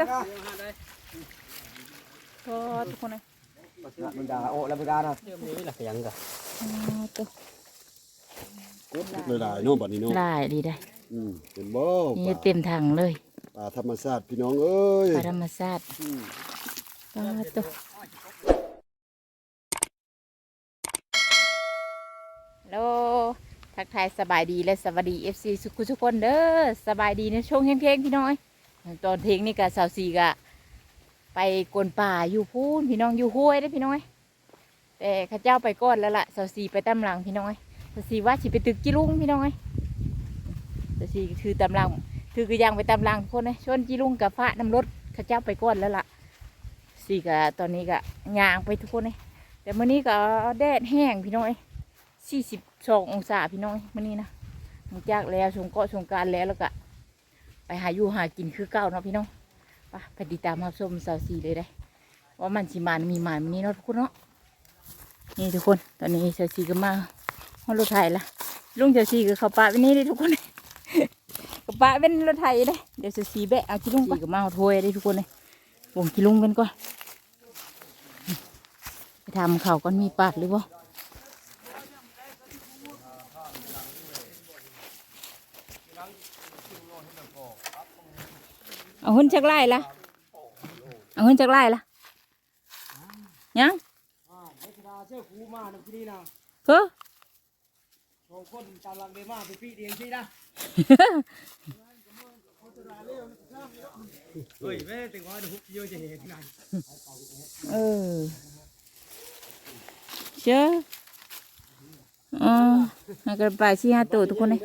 ตัวโอ้ทุกคนเลยมันด่าโอ้แล้วมันด่านะเดี๋ยวนี้ล่ะยังกะโอ้ตัวเลยหลายเนาะบัดนี้เนาะลายดีได้อืมเป็นบ่นี่เต็มถังเลยป่าธรรมชาติพี่น้องเอ้ยปลาธรรมชาติอืมปลาตัวโลทักทายสบายดีและสวัสดีเอฟซีสุขุทุกคนเด้อสบายดีในช่วงเที่ยงๆพี่น้อย ตอนเทงนี่กะสาวสีกะ ไปกวนป่าอยู่พูนพี่น้องอยู่ห้วยได้พี่น้อย แต่ข้าเจ้าไปก่อนแล้วล่ะสาวสีไปตำหลังพี่น้อยสาวสีว่าสิไปตึกจิลุงพี่น้อยสาวสีคือตำหลังคือคือยังไปตำหลังทุกคนเลยชนจิลุงกับฟ้าน้ำรถข้าเจ้าไปก่อนแล้วล่ะสีกะตอนนี้กะยางไปทุกคนเลยแต่เมื่อนี้ก็แดดแห้งพี่น้อยสี่สิบสององศาพี่น้อยมื่อนี้นะหลังจากแล้วสงเกาะสงการแล้วแล้วก็ ไปหาอยู่หากินคือเก่าเนาะพี่น้องไปไปติดตามรับชมสาวสีเลยได้ ว่ามันสิมานมีหมานมันนี้เนาะทุกคนเนาะนี่ทุกคนตอนนี้สาวสีก็มาห้องรถไถละลุงสาวสีก็เขาปะไปนี่เลยทุกคนเขาปะเป็นรถไถเลยเดี๋ยวสาวสีแบะเอาที่ลุงไปก็มาเอาถ้วยเลยทุกคนเลยวงที่ลุงกันก่อนไปทำเขาวก่อนมีปาดหรือเปล่า เอาหุ่นชักไล่ละเอาเงินจากไร่ละยังเชื่อครูมาที่นี่นะเฮ้อสองคนตามหลังเดมาไปปีเดียงที่นะเฮ้ยแม่ถึงว่าทุกเยอะจะเห็นไงเออเชื่ออ๋อให้กันไปสี่ห้าตัวทุกคนเลย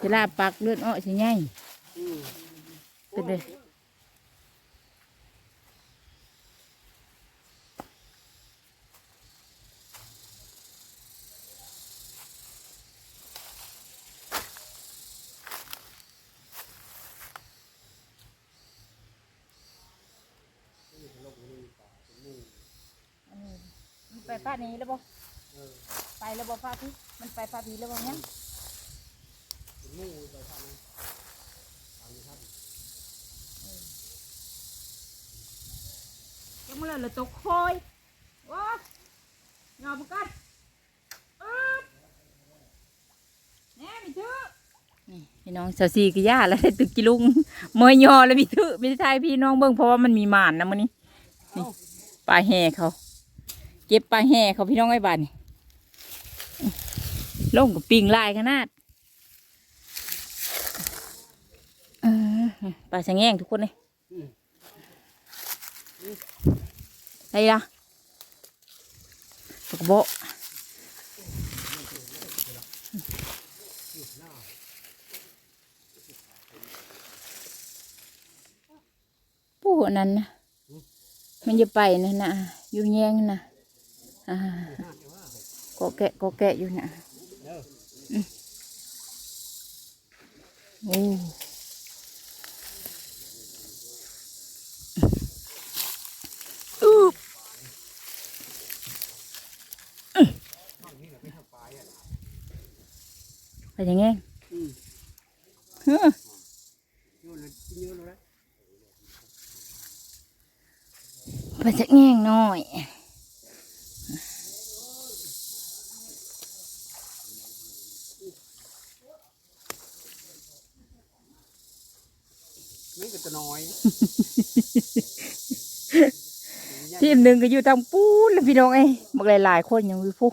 เวลาปักเลือดออกสิง่าย เป็นเลยมันไปฟาดนี้แล้วบ่ไปแล้วบ่ฟาดพี่มันไปฟาดพี่แล้วบ่ยั งยังมื่อเราตกคอยว้าเงาปกันอึ๊บแหน่มีถือนี่พี่น้องสาวซีกับย่าแล้วได้ตึกกิลุงเมยยอแล้วมีถือไม่ใช่พี่น้องเบิ่งเพราะว่ามันมีหมานนะมันนี้นี่ปลาแห่เขา เก็บปลาแห่เขาพี่น้องไอ้บ้านนี่ลงกับปิงลายขนาดปลาสะแงงทุกคนเลย ได้ละตกโบะผู้นั้นนะมันจะไปนะนะอยู่แยงนะอ่าก็แกะก็แกะอยู่นะอืมโอ้บ ไปยังไงเฮ้อไปจะแง่งหน่อยนี่ก็จะน้อยทีมหนึ่งก็อยู่ทางปูนแล้วพี่น้องเอ้ยบอกหลายๆคนยังอยู่พวก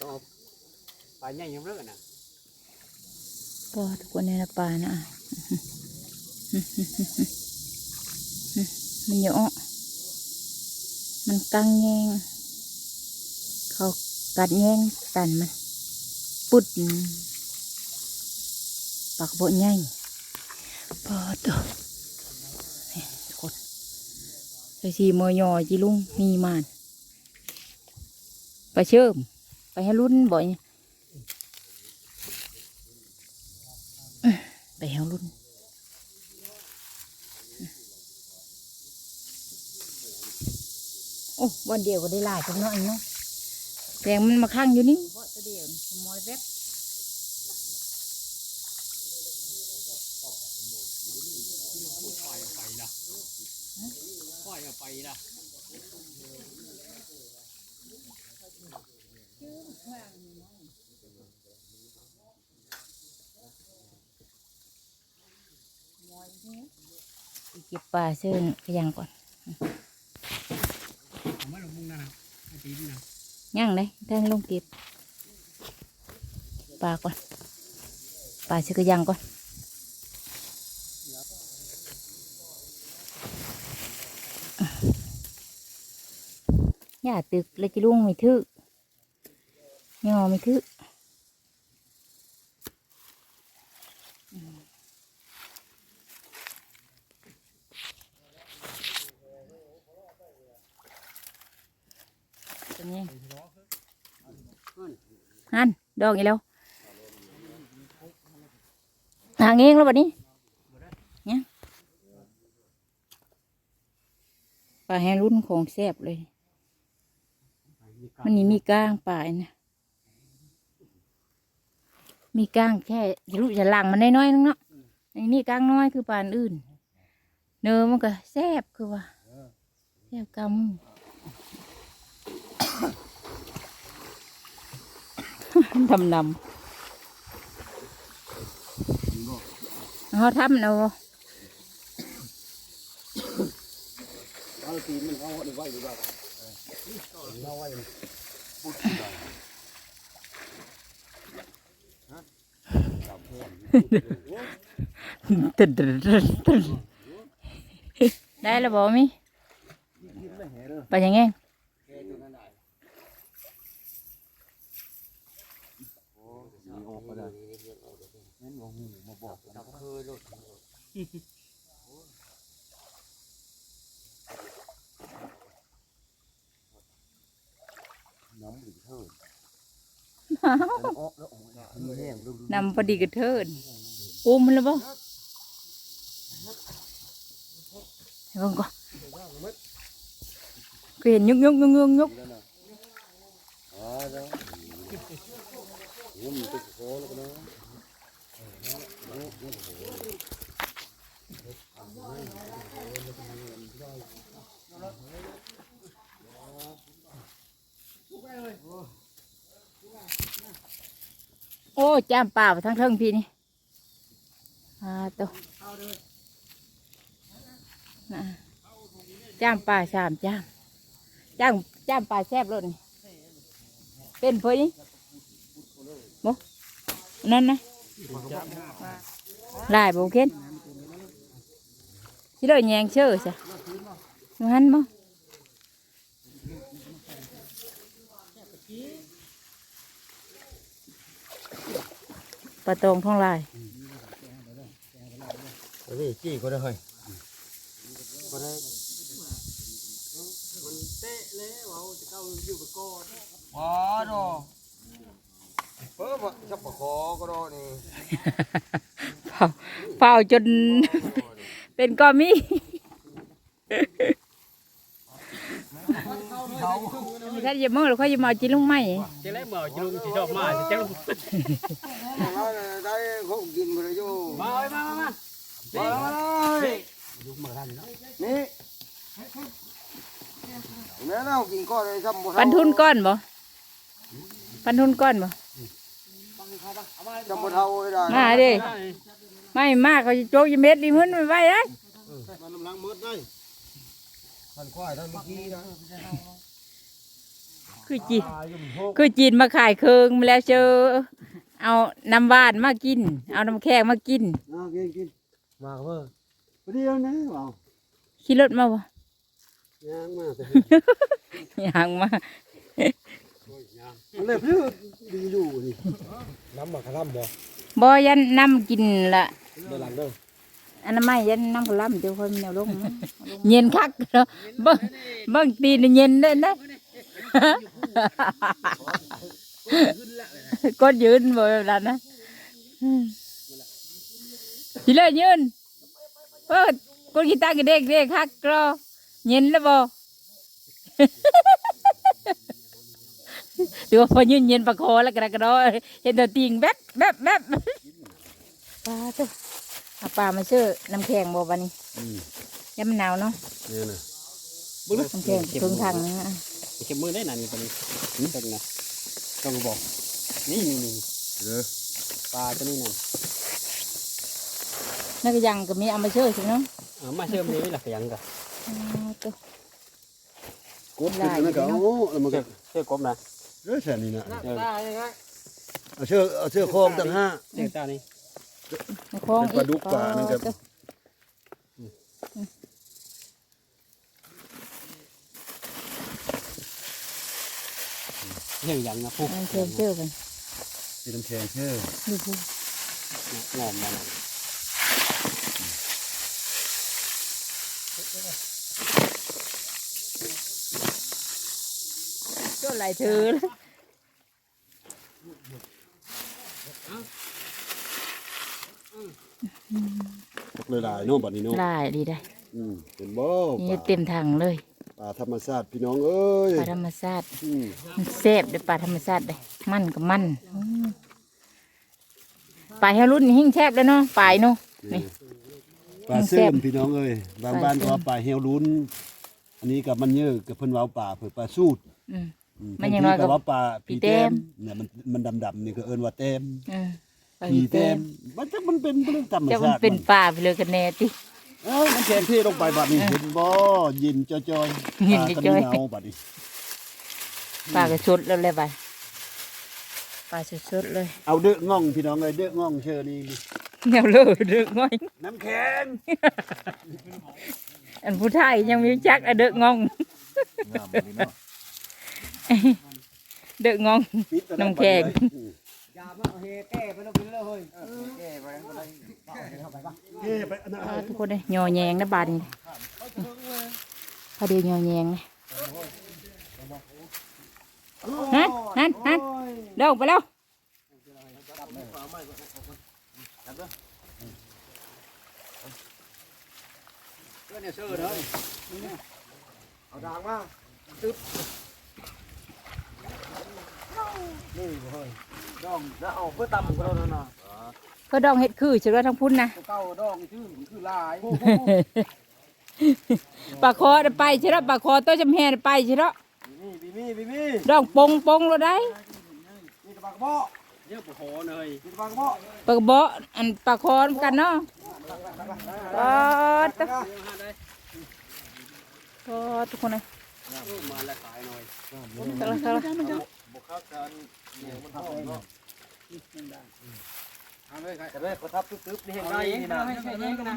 ก็ป ลาใหญ่ยังเลิกนะก็ทุกคนในละป่านะมันเยอะมันกังแยงเขากัดแยงตันมัน ปุดปากโบใหญ่ปอตัวคนไอสีมอยอจีลุงมีมานไปเชื่อมไปให้รุ่นบ่อย ไปให้รุ่น โอ้วันเดียวก็ได้หลายจังเนาะอันเนาะแตงมันมาข้างอยู่นี่เพราะตัวเดียวมอยแวบปล่อยไปนะปล่อยไปนะ เก็บปลาเชิญขยังก่อนผมไม่ลงมุ่งนะไอ้ตีนนะย่างเลยท่านลงเก็บปลาก่อนปลาเชิญขยังก่อนอย่าตึกเลยจิลุงไม่ทึกย่อไม่ทึกเป็นไงฮัน ดอกอีกแล้วหางเองแล้วบัดนี้เนี่ยปลาแห้งรุ่นของแซ่บเลย มันนี่มีก้างปลายนะมีก้างแค่จะรู้จะหลังมันน้อยๆนึงเนาะอันนี้ก้างน้อยคือปลาอันอื่น เนื้อมันก็แซ่บคือว่าแซ่บกำ ดำดำเขาทำเอาบ่เอาตีนมันเอาไว้ดีกว่าเอาไว้ตึ๊ดตึ๊ดตึ๊ดตึ๊ดได้แล้วบ่มีไปยังไง น้ำหรือเท่านำพอดีกระเทินอุ้มมันแล้วบ่ให้เบิ่งก่อนก็เห็นยุกยุกยุกยุกยุกอ๋อเด้อโอ้มันจะโคแล้วกันนะ โอ้แจมป่าทั้งเทิงพี่นี่อ่าตัวนะจ้ามป่าสามจ้ามจ้ามจ้ามป่าแซบรถนี่เป็นเพื่อนนี่บ่นั่นนะ ลายบ่เข็นชิเลยแยงเชื่อใช่หันบ่ปลาตองท้องลา อาจะเข้าอยู่กับก้อนว้าดอเพิ่มอะชับปะคอก็รอนี่เผาเผาจน เป็นกอมี่ถ้าอย่าเมื่อเราค่อยจะมากินลูกไม้จะเล่นเมื่อจะลุงจะชอบมาจะลุงได้เขากินไปเลยอยู่มามามามานี่นี่แม่เรากินก้อนเลยซ้ำปันทุนก้อนบ่ปันทุนก้อนบ่ จำบ่เท่าได้มาดิไม่มากเขาจะโจกอยาเม็ดริมหื้นไม่ไหวเลยมันกำลังมืดได้ท่านควายท่านเมื่อกี้นะคือจีนคือจีนมาขายเคืองมาแล้วเจอ เอาน้ำหวานมากิน เอาน้ำแข็งมากินอ่ากินกินมาเพิ่มเดียวนะเปล่าขี่รถมาบ่ย่างมาแต่อย่างมา มันเลยพื้นดีอยู่นี่น้ำมาขลับบ่บ่ยันน้ำกินละเดี๋ยวหลังเด้ออันนั้นไม่ยันน้ำกระลำเดี๋ยวคนแนวลงนะเย็นคักเนาะเบิ่งเบิ่งตีนเย็นเด้อนะก็ยืนบ่แบบนั้นนะทีเลยยืนเปิดกดกีตาร์กันเด็กเด็กคักกรอเย็นแล้วบ่ ดูว่าพอยืนเย็นประคอแล้วกระกระดอเห็นแต่ติงแวบแวบแวบปลาตัวปเอาปลามาชื่อน้ำแข็งบ่วันนี้อืมยำมะนาวเนาะเนี่ยนะน้ำแข็งถึงทางนะเก็บมือได้นานนี่ตัวนี้ตึงนะต้องบอกนี่นี่นี่เด้อปลาตัวนี้นั่นนักยังก็มีเอามาชื่อใช่ไหมเนาะเอามาเชื่อมนี้หลักยังกะอ๋อตัวกบเป็นนั่นก็เอาแล้วมันก็เชื่อกบนะ เด้อแค่นี้นะเออเอาเชือกเอาเชือกคล้องตั้งห้าเชื่อเจ้านี่ในคลองเป็นปลาดุกปลานั่นครับตัวเชื่อยังนะผู้น้ำแข็งชื่อกันที่น้ำแข็งเชือกดูดูงอมมัน ก็ไหลถือเลยเลยหลายๆเนาะบัดนี้เนาะได้ดีได้อืมเป็นบ่ปนี่ลาเต็มถังเลยปลาธรรมชาติพี่น้องเอ้ยปลาธรรมชาติอืมมันแซ่บเด้อปลาธรรมชาติเลยมันกับมันอืมปลาเฮารุ่นนี่หิ้งแซ่บแล้วเนาะปลายเนาะนี่ ปลาเสื่อมพี่น้องเอ้ยบางบ้านก็ว่าปลาเฮลลุนอันนี้กับมันเยอะกับเพิ่นเว้าปลาเพิ่นปลาสูดอืมอื มันอย่างน้อยก็บางทีว่าปลาปีปีเต็เต็มมเนี่ยมันมันดำๆนี่ก็เอิ้นว่าเต็มอืมปลาปีเต็เต็มมมันจะมันเป็นเรื่องธรรมจะชามันติเป็นปลาไปเลยกันแน่ติเอ้ยมันแข็งที่ลงไปบัดนี้เห็นบ่ยินจอยๆยินปลาจ้อยๆกระเงาบัดนี้ปลากระชุดแล้วเลยไปปลาชุดๆเลย เอาเด้อง่องพี่น้องเอ้ยเด้อง่องเชอนี่เงียวเลยดึกง่อยน้ำแข็งอันผู้ไทยยังมีจักอะเด็กงอง เด็กงองปิดตะน้ำแข็งบัดนี้อืมยามาเฮแก้ไปแล้วกินเลยเฮ้ยแก้ไปแล้วเข้าไปปะเฮ้ไปอันนั้นอ่าทุกคนเลยยอแยงนะบาดนี้พอดียอแยงเลยนั่นนั่นนั่นเดินไปแล้วเชื่อเนี่ยเชื่อเลยเอาดางมาตึ๊บ นี่เฮ้ยดองแล้วเอาเพื่อตำกันแล้วนะเขาดองเห็ดคือชื่อว่าทั้งพุ่นนะ เก้าดองชื่อคือลายปลาคอน่ะไปใช่ไหมปลาคอตัวจำแหนไปใช่ไหมนี่บีมี่บีมี่ดองปงปงเราได้นี่กระบะกระบอกเยอะปวดหัวเลยนี่กระบะกระบอกปลากระเบาะอันปลาคอนำกันเนาะปอดตะปอดทุกคนเลยมาแล้วขายหน่อย ตะละตะละกระเบะกระทับตึ๊บนี่เห็นได้นี่นะให้เย้งกันนะ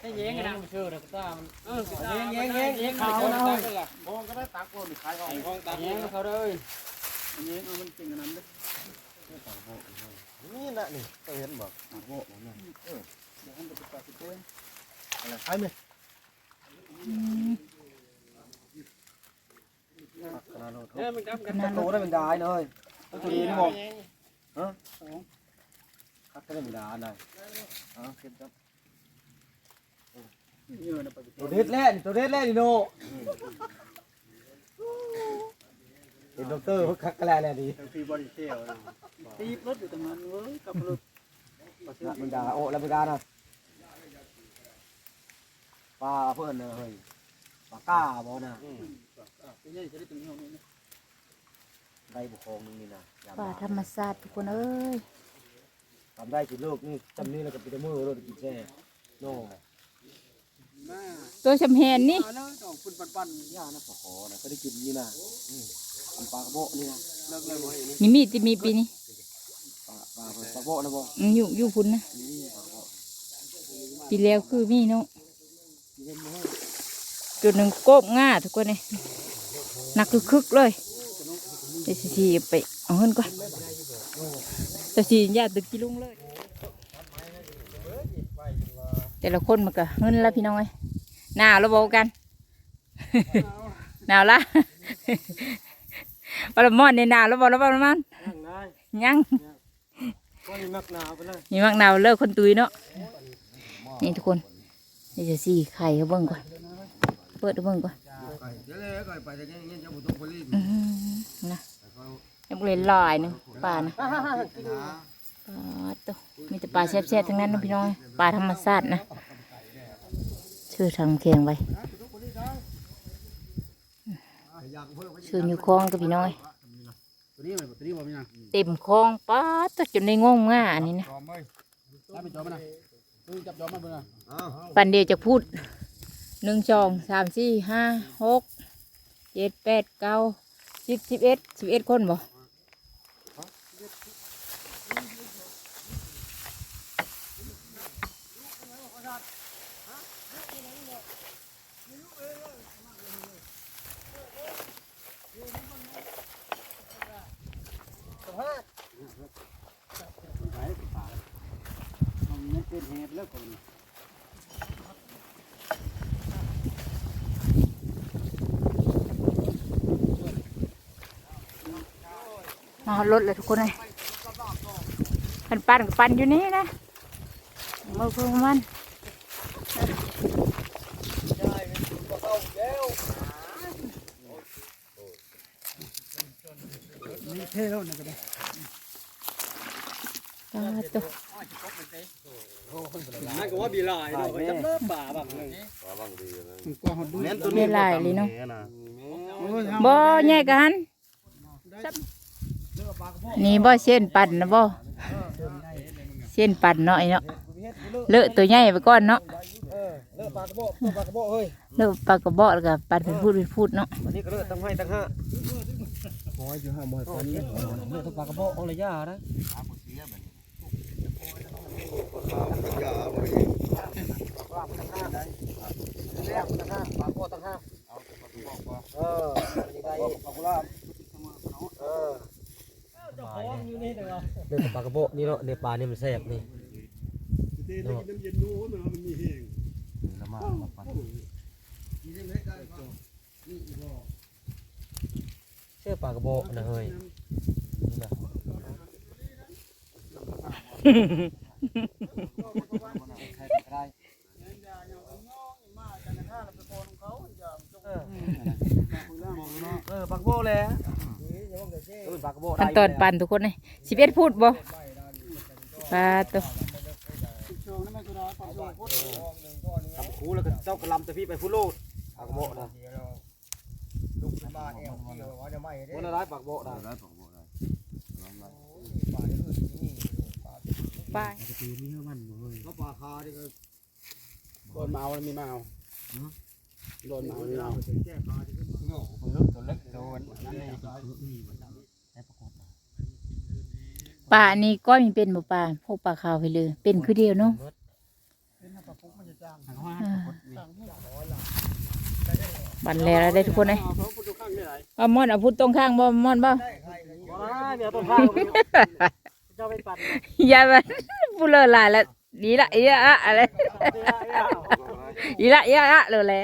ให้เย้งกันนะเชื่อเลยตามันเออเย้งเย้งเย้งเขาเขาเลเลยยมองก็ได้ตักคนขายของห้องตักเย้งเขาเลยเย้งมันจริงกันนั้นด้วยนี่นะนี่ก็เห็นบอกโบ้เอออะไรใช่ไหมเออมันกับกัน นั่นโตได้เป็นดายเลยตัวนี้นี่บอกคัดได้เป็นดายเลยอ๋อเก็บจับตัวเด็ดแล่นตัวเด็ดแล่นนี่โนเป็นด็อกเตอร์เขาคักกระแลแลดีฟีบอดี้เซลตีรถอยู่ตรงนั้นเว้ยกับรถลาบิดาโอ้ลาบิดานะปลาเพื่อนเลยเฮ้ยปลาก้าบ่นะ เป็นยังจะได้ตรงนี้ห้องนี้ได้บุคคลนึงนี่นะปลาธรรมชาติทุกคนเอ้ยทำได้กี่ลูกนี่จำนี่แล้วก็ปีเตอร์มือรถกินแช่โน่มาตัวจำแหนนี่มาแล้วดอกฝุ่นปั่นย่านะปลาขอนะก็ได้กินนี่นะปลากระโบนี่นะๆเลิกเลยบ่เห็นนี่มีที่มีปีนี้ปลาปลาปลาโบนะบ่มันอยู่อยู่พุ่นนะ นี่ปลาโบปีแล้วคือมีเนาะจุดหนึ่งโกบง่าทุกคนเลยห นักคึกๆเลยเลยวสิสิไปเอาเงินก่อนแต่สิญาติตึกกิลุงเลย แต่ละคนมันก็เงินละพี่น้องเอ้หนาวแล้วบอกกันหนาวละปลาหมอนในหนาวแล้วบอกแล้วปลาหมอนนั่งได้ยังก็นี่มักหนาวไปเลยมีมักหนาวเลิกคนตุยเนาะนี่ทุกคนนี่จะสีไข่เขาเบิ่งก่อนเปิดให้เบิ่งก่อน เดี๋ยวเลยก่อนไปแต่ยังยังจะบุตรไปรีบอื้อหือนะยังบ่เลยลอยหนึงป่านะปลาตัวมีแต่ปลาแซ่บๆทั้งนั้นนะพี่น้องปลาธรรมชาตินะชื่อทำเคียงไว้ชื่ออยู่คลองกับพี่น้อยตัวนี้มันตัวนี้บ่มีนะเต็มคลองปลาตัวจนในงงง่าอันนี้นะได้ไปจอมันนะตู้จับจอมันเบิ่งนะปันเดียวจะพูด หนึ่งสองสามสี่ห้าหกเจ็ดแปดเก้าสิบสิบเอ็ดสิบเอ็ดคนบ่ มันเป็นเหตุแล้วก่อน มารถเลยทุก คนเลยปันปันกับปันอยู่นี่นะมือเพิ่งมันนี่เท่แล้วนะก็ได้ปลาตัวนั่นก็ว่าบีลายเนาะจับเลิกป่าบักนึงกว่าหดดูแม่นตัวไม่นี้ลายเลยเนาะนะบ่แย่กัน นี่บ่เส้นปั่นนะบ่เส้นปั่นเนาะไอ้เนาะเลอะตัวใหญ่ไปก่อนเนาะเออเลิกปลากระบอกตัวปลากระบอกเฮ้ยเลอะปลากระบอกแล้วก็ปั่นเป็นพูดเป็นพูดเนาะวันนี้ก็เลิกตั้งให้ตั้งห้าโอ้ยอยู่ห้าบ่อยคนเลิกตั้งปลากระบอกเอาเลยย่านะเออ นี่ได้ปลากระบอกเออเลิกปลากระบอกนี่เนาะในปลานี่มันแซ่บนี่เต้ได้กินน้ำเย็นนู้นมันมีแห้งละมาปลาเชื่อปลากระบอกนะเฮ้ยนี่นะเออปากโบเลยเออปากโบ ขั้นตอนปั่นทุกคนเลยสิบเอ็ดพูดบ่ปลาตัวทำคูแล้วก็เจ้ากระลำแต่พี่ไปฟุโลดปากโบนะวันละร้ายปากโบนะปลาก็ปลาคาดิก็โดนเมาแล้วมีเมาโดนเมามีเมา ตัวเล็กโดนนั่นเองปลานี้ก็มีเป็นบ่ปลาพวกปลาขาวไปเลย เป็นคือเดียวเนาะบันแล้วได้ทุกคนเลยเอาเขาพูดข้างไหนเอามอนเอาพูดตรงข้างบ่มอนบ่ยาบันพูดเลอะหลายแล้วดีละเอะอะอะไรอีละเอะอะเลยแหละ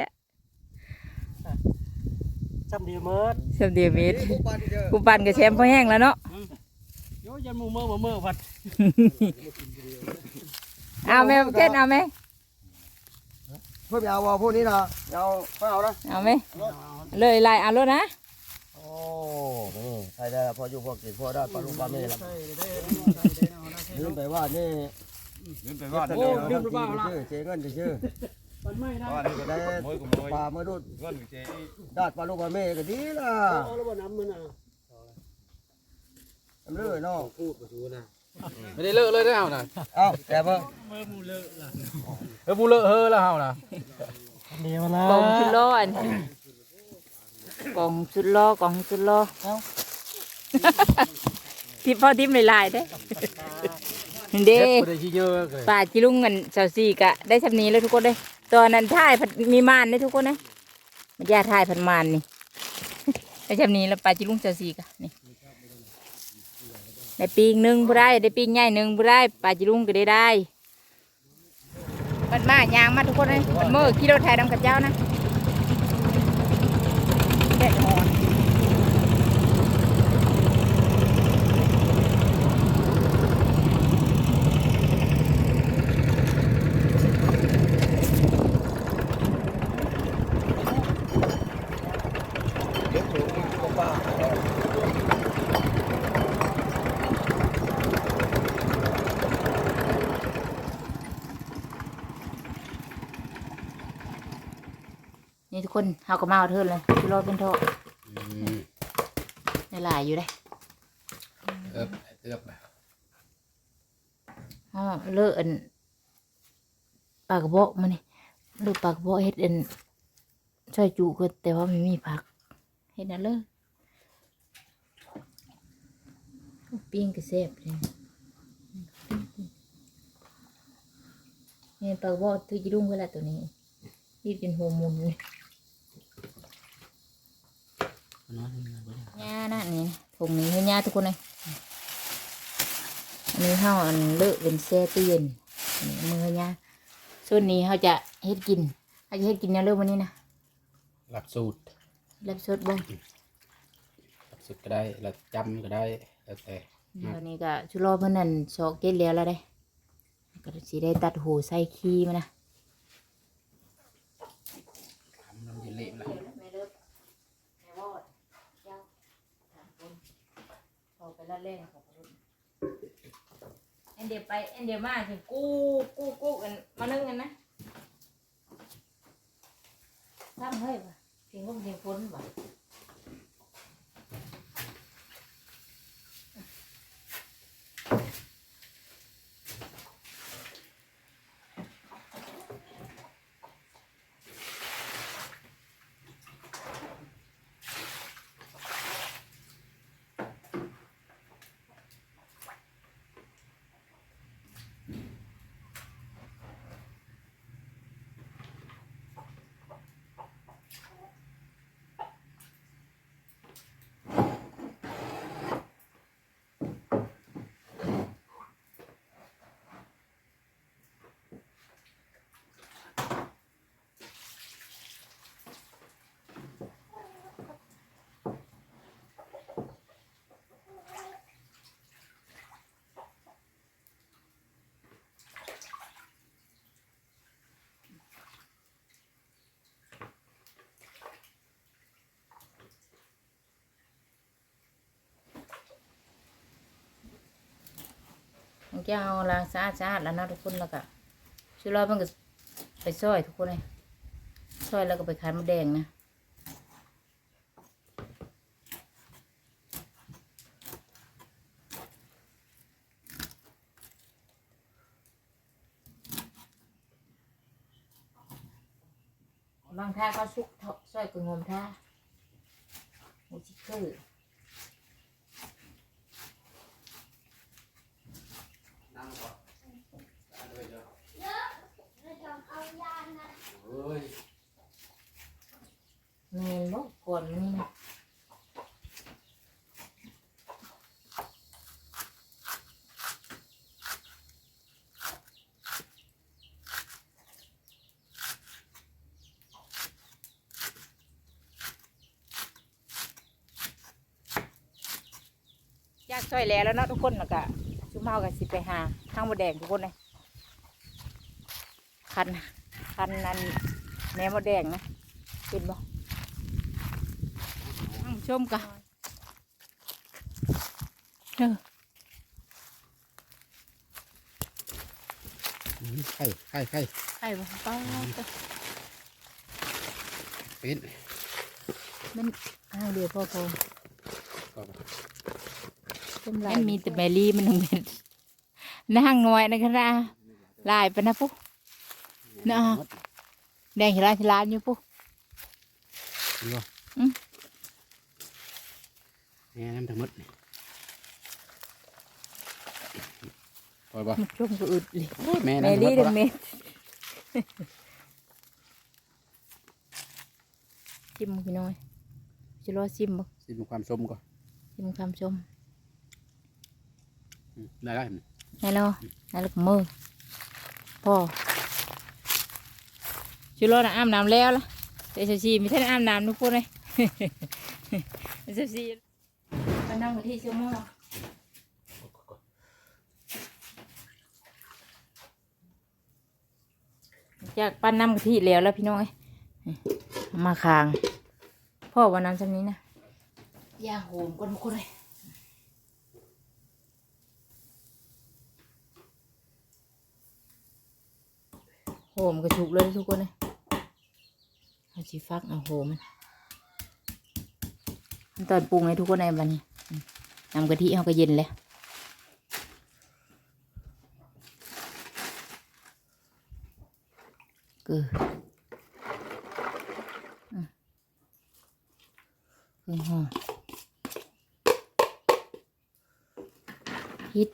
จำดีเมิดเสมเดียวเมตรกูปั่นกับแชมป์พอแห้งแล้วเนาะ โยยันมือเมื่อเมื่อพัดเอาไหมเช่นเอาไหมเพื่อไปเอาพวกนี้นะเอาไม่เอานะเอาไหมเลยลายเอาแล้วนะโอ้ใช่ได้พออยู่พอกินพอได้ปลาลูกปลาเม่แล้วลืมไปว่านี่ลืมไปว่าโอ้ลืมไปว่าละเจ๊เงินชื่อ มันไม่นะว่าได้ปลาเมื่อรุ่นดาดปลาลูกปลาเม่ก็ดีล่ะเอาแล้วบ่น้ำมันอะทำเลยเนาะไม่ได้เลิกเลยได้เอานะเอ้าแต่เพิ่งเออบูเลอะเฮอแล้วเอานะเดียวนะกล่องชุดล้ออันกล่องชุดล้อกล่องชุดล้อทิพพ่อทิพลายๆเด้เด้ไม่ได้ขี้เยอะเลยป่าจิลุงเงินเสาสี่กะได้ชำนี้แล้วทุกคนเลย ตอนนั้นถ่ายผัดมีมานได้ทุกคนนะมันยาถ่ายผัดมานนี่ไอ้ชำนี้แล้วป่าจิลุงเสาสี่กะนี่ได้ปีกหนึ่งบุได้ได้ปีกใหญ่หนึ่งบุได้ปลาจิลุงก็ได้ได้มันมายางมาทุกคนเลยมันเมื่อกี้เราถ่ายดำกับเจ้านะ คนเฮาก็มาเอาเทินเลยชิโร่เป็นโทษอืมได้หลายอยู่ได้เอิบเอิบอ๋อเลิกอันปลากระบอกมานี่เลิกปลากระบอกเฮ็ดอันช่วยจุก็แต่ว่าไม่มีผักเฮ็ดนั่นเลยปิ้งก็แซ่บเลยนี่ปลากระบอกถือจีรุ่งเวลาตัวนี้รีบจนหัวมุนเลย นอนนี่นะบ่ได้ หญ้านั่นนี่ถุงนี้ให้หญ้าทุกคนเลยอันนี้เฮาอันเลิกเป็นแซ่ตู้เย็นอันนี้มือให้หญ้าส่วนนี้เฮาจะเฮ็ดกินเฮาจะเฮ็ดกินแนวเลิกวันนี้นะหลับสูตรรับสดบ่หลับสูตรก็ได้หลับจำก็ได้แล้วแต่วันนี้ก็ชุรอเพิ่นนั่นชอกเก็ตแล้วแล้วได้ก็สิได้ตัดหูใส่ขี้มานะทำน้ำเย็นเละไปละแม่เลิกแม่วอดเจ้าสามคนเอาไป ละเล่นของรุ่นอันเดียวไปอันเดียวมาถึงกู้กู้กู้กันมานึ่งกันนะทำเฮ้ยป่ะเพียงก็เพียงพ้นว่ะ มันจะเอาล้างสะอาดสะอาดแล้วนะทุกคนแล้วก็ชุรอมันก็ไปซอยทุกคนเลยซอยแล้วก็ไปขายมดแดงนะบางท่าก็ซุกซอยกระงมท่าหมูชิคเกอร์ อ้ยแม่นบ่ก่อนนี่นะยากช่วยแล้วแล้วเนาะทุกคนแล้วก็ชุ่มเฮาก็สิไปหาข้างบดแดงทุกคนเลยคัน คันนั้นแหนมดแดงนะเป็นบ่ท่านผู้ชมกันเอออืมไข่ไข่ไข่ไข่บ่ป้าดเป็นมันอ้าวเดียวพอพอก็มันมีแต่แมรี่มันหนึ่งเม็ดนั่งน้อยนะคณะลายไปนะปุ๊ นะแดงที่ร้านที่ร้านอยู่ปุ๊ดีบ่อืมแง่น้ำทั้งหมดนี่ปล่อยบ่มันชมก็อึดเลยโอ้ยแม่แมน้ำทั้งหมรี่ดเดบ่นละเม็ดชิมพี่น้อยจะรอชิมบ่สิมีความชมก่อนชิมคำชมอืมได้แล้วไงล่ะนั่นแหละมือพ่อ ชิโร่นะอาบน้ำแล้วล่ะแต่ชาชีไม่ทันอาบน้ำทุกคนเลยชาชีมานั่งกันที่เชื่อมอจากปั้นน้ำกะทิแล้วแล้วพี่น้อยเอามาคาง พ่อวันน้ำชั้นนี้นะย่างโหมกันทุกคนเลยโหมกระชุกเลยทุกคนเลย เอาชีฟักเอาโหมันขั้นตอนปรุงให้ทุกคนในวันนี้นำกะทิเขาก็เย็นแล้วเกลืออืมเครื่องห่อพริก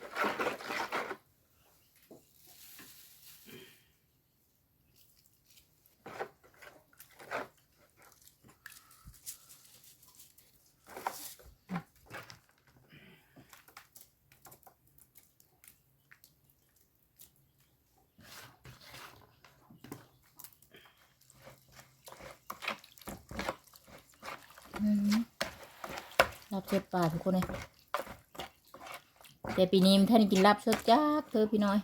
ดป่าทุกคนเลยแต่ปีนี้มันท่านกินลาบสดจักเธอพี่น้อย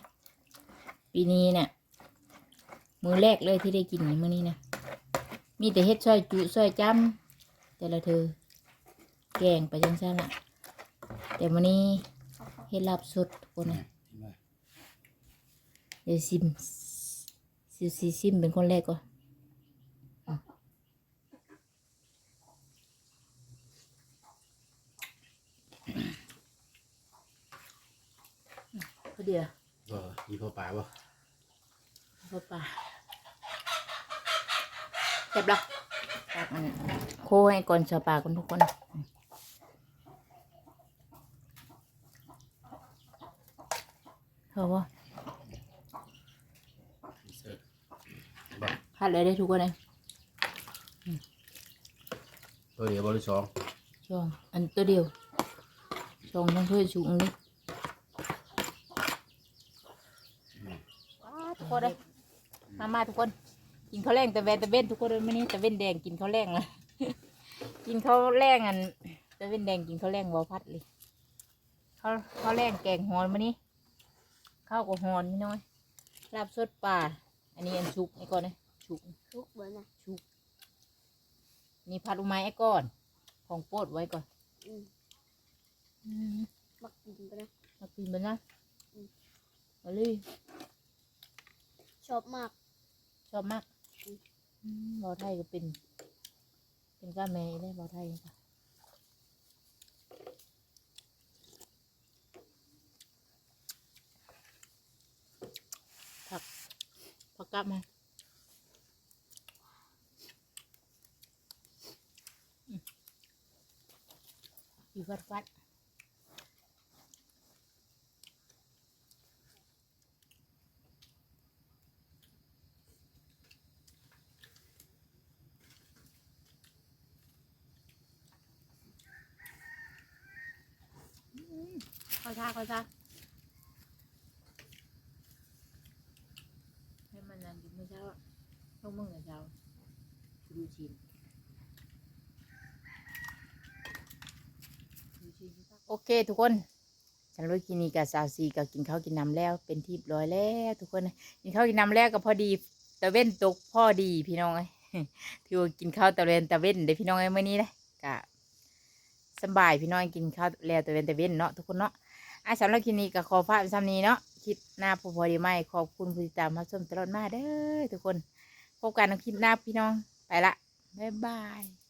ปีนี้เนี่ยมือแรกเลยที่ได้กินมื้อนี้นะมีแต่เฮ็ดซอยจุซอยจ้ำแต่ละเธอ แกงไปจังซั่นละแต่มื้อนี้เฮ็ดลาบสดทุกคนนะเดี๋ยวซิมซิซิซิมเป็นคนแรกก่อน พอดีละบ่มีพ่อป่าบ่พ่อป่าเจ็บละตักมันโคให้ก่อนชาวป่ากันทุกคนเขาว่าเสิร์ฟบ่คัดเลยได้ทุกคนเลยตัวเดียวบ่หรือสองช่องอันตัวเดียวช่องทั้งถ้วยสูงเลยทุก คนเลยมามาทุกคน กินข้าวแรงแต่เวนแต่เวนทุกคนเลยไม่นี่แต่เวนแดงกินข้าวแรงเลยกินข้าวแรงอันแต่เวนแดงกินข้าวแรงบอพัดเลยข้าวข้าวแรงแกงหอนมานี่ข้าวกับหอนนี่น้อยลาบสดปลาอันนี้อันชุกไอ้ก่อนนะชุกทุกเบอร์นะชุกนี่ผัดอุไม้ไอ้ก่อน ของโปรดไว้ก่อนอืมอืมมักกินไปนะมากินมันนะอืมเอาเลย ชอบมาก ชอบมากอืมอืมบอไทยก็เป็น เป็นก้าแม่ได้บอไทยค่ะผักผักกลับมาอืมอยู่ฟัดฟัด ขอชาขอชาให้มันนั่นดิไม่เช้าต้องมึงแต่เช้าดูชินดูชินโอเคทุกคนฉันรู้กินนี่กับสาวซีกับกินข้าวกินน้ำแล้วเป็นที่ร้อยแล้วทุกคนกินข้าวกินน้ำแล้วก็พอดีตะเว้นตกพอดีพี่น้องไอ้ที่ว่ากินข้าวตะเวนตะเว้นเด้พี่น้องไอ้เมื่อนี้เลยกะสบายพี่น้องกินข้าวแล้วตะเวนตะเว้นเนาะทุกคนเนาะ อะสำหรับคลิปนี้ก็ขอฝากไว้ซ้ำนี้เนาะคลิปหน้าพอพอดีไหมขอบคุณผู้ติดตามมาชมตลอดมาเด้อทุกคน พบกันในคลิปหน้าพี่น้องไปละบ๊ายบาย